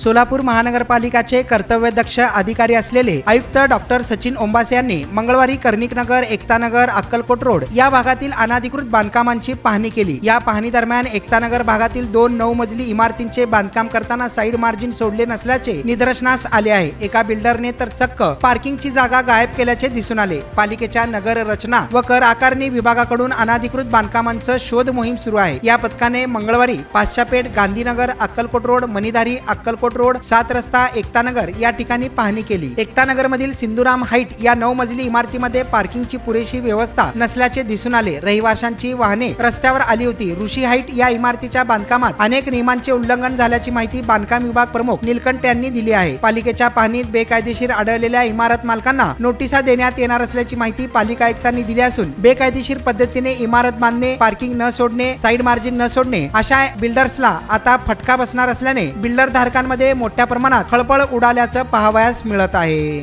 सोलापूर महानगरपालिकाचे कर्तव्यदक्ष अधिकारी असलेले आयुक्त डॉक्टर सचिन ओंबासे यांनी मंगळवारी कर्णिकनगर एकतानगर अक्कलकोट रोड या भागातील अनाधिकृत बांधकामांची पाहणी केली. या पाहणी दरम्यान एकतानगर भागातील दोन नऊ मजली इमारतींचे बांधकाम करताना साईड मार्जिन सोडले नसल्याचे निदर्शनास आले आहे. एका बिल्डरने तर चक्क पार्किंगची जागा गायब केल्याचे दिसून आले. पालिकेच्या नगर रचना व कर आकारणी विभागाकडून अनाधिकृत बांधकामांचं शोध मोहीम सुरू आहे. या पथकाने मंगळवारी पाचशापेठ गांधीनगर अक्कलकोट रोड मणिधारी अक्कलकोट रोड सात रस्ता एकतानगर या ठिकाणी पाहणी केली. एकतानगर मधील सिंधुराम हाईट या नऊ मजली इमारतीमध्ये पार्किंगची पुरेशी व्यवस्था नसल्याचे दिसून आले. रहिवाशांची वाहने रस्त्यावर आली होती. ऋषी हाईट या इमारतीच्या बांधकामात अनेक नियमांचे उल्लंघन झाल्याची माहिती बांधकाम विभाग प्रमुख निलकंठ यांनी दिली आहे. पालिकेच्या पाहणीत बेकायदेशीर आढळलेल्या इमारत मालकांना नोटिसा देण्यात येणार असल्याची माहिती पालिका आयुक्तांनी दिली असून बेकायदेशीर पद्धतीने इमारत बांधणे पार्किंग न सोडणे साईड मार्जिन न सोडणे अशा बिल्डर्सला आता फटका बसणार असल्याने बिल्डर धारकांमध्ये मोठ्या प्रमाणात खळबळ उडाल्याचं पाहावयास मिळत आहे.